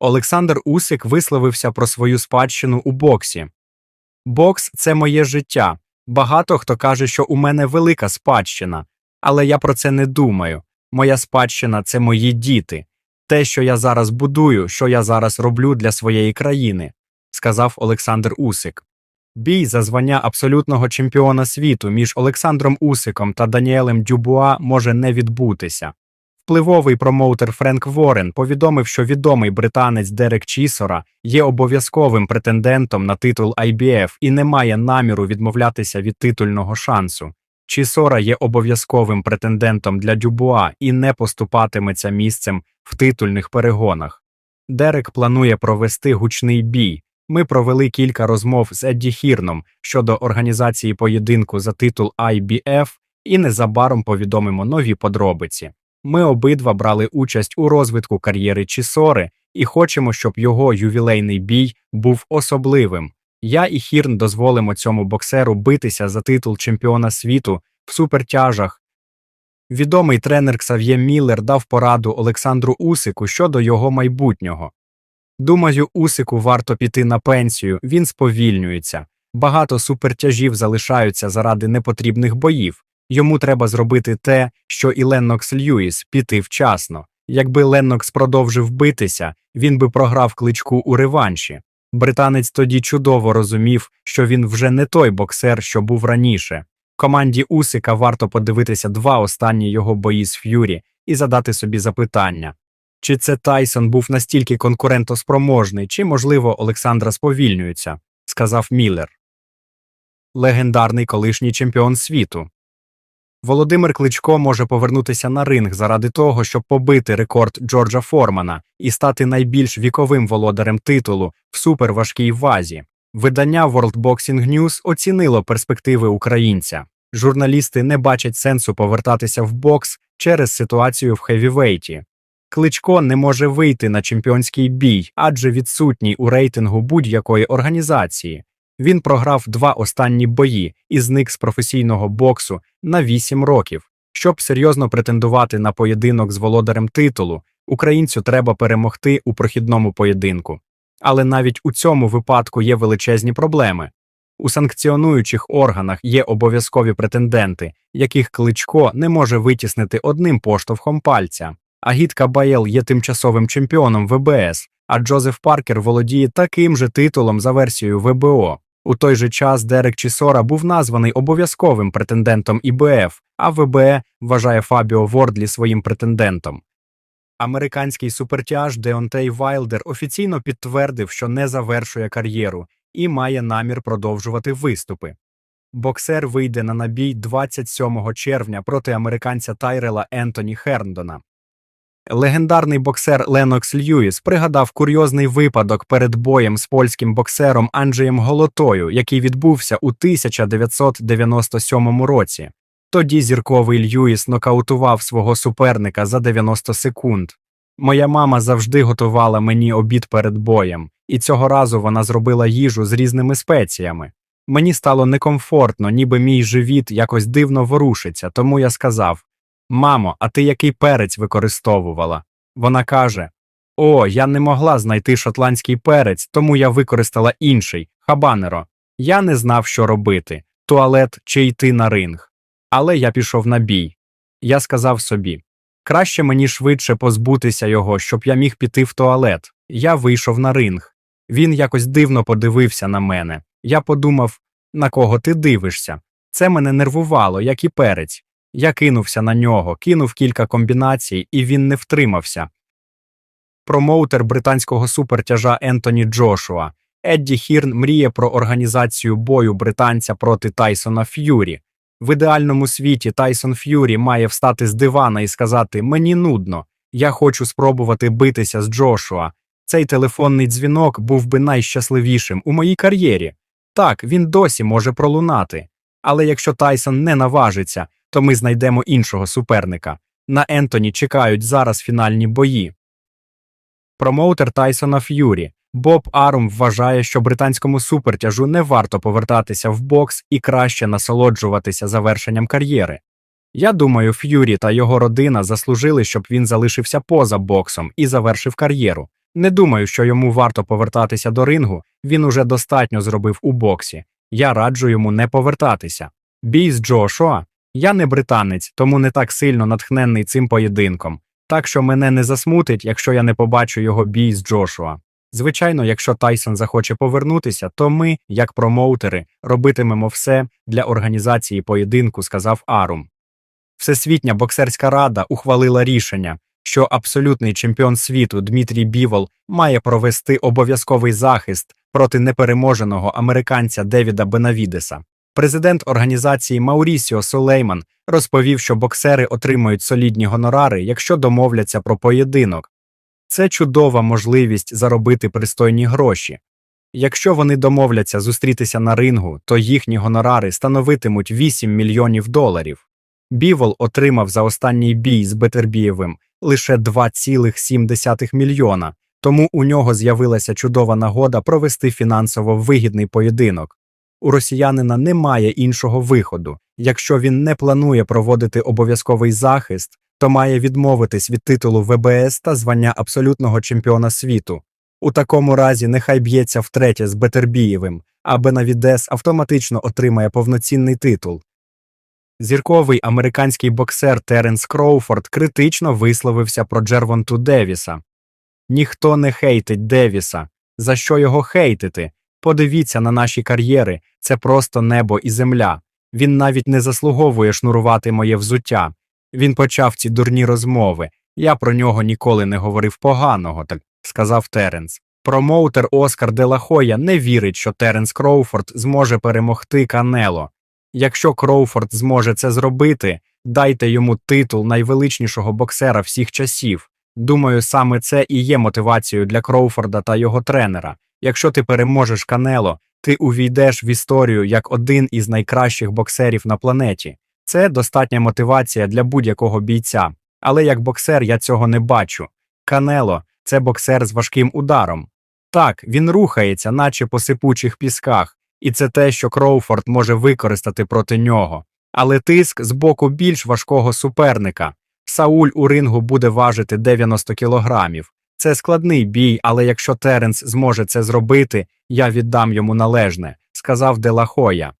Олександр Усик висловився про свою спадщину у боксі. Бокс це моє життя. Багато хто каже, що у мене велика спадщина, але я про це не думаю. Моя спадщина це мої діти, те, що я зараз будую, що я зараз роблю для своєї країни, сказав Олександр Усик. Бій за звання абсолютного чемпіона світу між Олександром Усиком та Даніелем Дюбуа може не відбутися. Впливовий промоутер Френк Ворен повідомив, що відомий британець Дерек Чісора є обов'язковим претендентом на титул IBF і не має наміру відмовлятися від титульного шансу. Чісора є обов'язковим претендентом для Дюбуа і не поступатиметься місцем в титульних перегонах. Дерек планує провести гучний бій. Ми провели кілька розмов з Едді Хірном щодо організації поєдинку за титул IBF і незабаром повідомимо нові подробиці. Ми обидва брали участь у розвитку кар'єри Чісори і хочемо, щоб його ювілейний бій був особливим. Я і Хірн дозволимо цьому боксеру битися за титул чемпіона світу в супертяжах. Відомий тренер Ксав'є Міллер дав пораду Олександру Усику щодо його майбутнього. Думаю, Усику варто піти на пенсію, він сповільнюється. Багато супертяжів залишаються заради непотрібних боїв. Йому треба зробити те, що і Леннокс Льюіс піти вчасно. Якби Леннокс продовжив битися, він би програв кличку у реванші. Британець тоді чудово розумів, що він вже не той боксер, що був раніше. Команді Усика варто подивитися два останні його бої з Ф'юрі і задати собі запитання. Чи це Тайсон був настільки конкурентоспроможний, чи, можливо, Олександра сповільнюється, сказав Міллер. Легендарний колишній чемпіон світу. Володимир Кличко може повернутися на ринг заради того, щоб побити рекорд Джорджа Формана і стати найбільш віковим володарем титулу в суперважкій вазі. Видання World Boxing News оцінило перспективи українця. Журналісти не бачать сенсу повертатися в бокс через ситуацію в хевівейті. Кличко не може вийти на чемпіонський бій, адже відсутній у рейтингу будь-якої організації. Він програв два останні бої і зник з професійного боксу на 8 років. Щоб серйозно претендувати на поєдинок з володарем титулу, українцю треба перемогти у прохідному поєдинку. Але навіть у цьому випадку є величезні проблеми. У санкціонуючих органах є обов'язкові претенденти, яких кличко не може витіснити одним поштовхом пальця. Агіт Кабаєл є тимчасовим чемпіоном ВБС, а Джозеф Паркер володіє таким же титулом за версією ВБО. У той же час Дерек Чісора був названий обов'язковим претендентом ІБФ, а ВБЕ вважає Фабіо Вордлі своїм претендентом. Американський супертяж Деонтей Вайлдер офіційно підтвердив, що не завершує кар'єру і має намір продовжувати виступи. Боксер вийде на набій 27 червня проти американця Тайрела Ентоні Херндона. Легендарний боксер Ленокс Льюіс пригадав курйозний випадок перед боєм з польським боксером Анджеєм Голотою, який відбувся у 1997 році. Тоді зірковий Льюіс нокаутував свого суперника за 90 секунд. Моя мама завжди готувала мені обід перед боєм, і цього разу вона зробила їжу з різними спеціями. Мені стало некомфортно, ніби мій живіт якось дивно ворушиться, тому я сказав Мамо, а ти який перець використовувала? Вона каже: О, я не могла знайти шотландський перець, тому я використала інший хабанеро. Я не знав, що робити туалет чи йти на ринг. Але я пішов на бій. Я сказав собі краще мені швидше позбутися його, щоб я міг піти в туалет. Я вийшов на ринг. Він якось дивно подивився на мене. Я подумав, на кого ти дивишся? Це мене нервувало, як і перець. Я кинувся на нього, кинув кілька комбінацій, і він не втримався. Промоутер британського супертяжа Ентоні Джошуа. Едді Хірн мріє про організацію бою британця проти Тайсона Ф'юрі. В ідеальному світі Тайсон Ф'юрі має встати з дивана і сказати Мені нудно, я хочу спробувати битися з Джошуа. Цей телефонний дзвінок був би найщасливішим у моїй кар'єрі. Так, він досі може пролунати. Але якщо Тайсон не наважиться, то ми знайдемо іншого суперника. На Ентоні чекають зараз фінальні бої. Промоутер Тайсона Ф'юрі Боб Арум вважає, що британському супертяжу не варто повертатися в бокс і краще насолоджуватися завершенням кар'єри. Я думаю, Ф'юрі та його родина заслужили, щоб він залишився поза боксом і завершив кар'єру. Не думаю, що йому варто повертатися до рингу, він уже достатньо зробив у боксі. Я раджу йому не повертатися. Бій з Джошуа. Я не британець, тому не так сильно натхненний цим поєдинком. Так що мене не засмутить, якщо я не побачу його бій з Джошуа. Звичайно, якщо Тайсон захоче повернутися, то ми, як промоутери, робитимемо все для організації поєдинку, сказав Арум. Всесвітня боксерська рада ухвалила рішення, що абсолютний чемпіон світу Дмитрій Бівол має провести обов'язковий захист проти непереможеного американця Девіда Бенавідеса. Президент організації Маурісіо Сулейман розповів, що боксери отримують солідні гонорари, якщо домовляться про поєдинок. Це чудова можливість заробити пристойні гроші. Якщо вони домовляться зустрітися на рингу, то їхні гонорари становитимуть 8 мільйонів доларів. Бівол отримав за останній бій з Бетербієвим лише 2,7 мільйона, тому у нього з'явилася чудова нагода провести фінансово вигідний поєдинок. У росіянина немає іншого виходу. Якщо він не планує проводити обов'язковий захист, то має відмовитись від титулу ВБС та звання абсолютного чемпіона світу. У такому разі нехай б'ється втретє з Бетербієвим, а Бенавідес автоматично отримає повноцінний титул. Зірковий американський боксер Теренс Кроуфорд критично висловився про Джервонту Девіса. Ніхто не хейтить Девіса. За що його хейтити? Подивіться на наші кар'єри, це просто небо і земля. Він навіть не заслуговує шнурувати моє взуття. Він почав ці дурні розмови. Я про нього ніколи не говорив поганого, так сказав Теренс. Промоутер Оскар Делахоя не вірить, що Теренс Кроуфорд зможе перемогти Канело. Якщо Кроуфорд зможе це зробити, дайте йому титул найвеличнішого боксера всіх часів. Думаю, саме це і є мотивацією для Кроуфорда та його тренера. Якщо ти переможеш Канело, ти увійдеш в історію як один із найкращих боксерів на планеті. Це достатня мотивація для будь-якого бійця. Але як боксер я цього не бачу. Канело це боксер з важким ударом. Так, він рухається, наче по сипучих пісках, і це те, що Кроуфорд може використати проти нього. Але тиск з боку більш важкого суперника. Сауль у рингу буде важити 90 кілограмів. Це складний бій, але якщо Теренс зможе це зробити, я віддам йому належне, сказав Делахоя.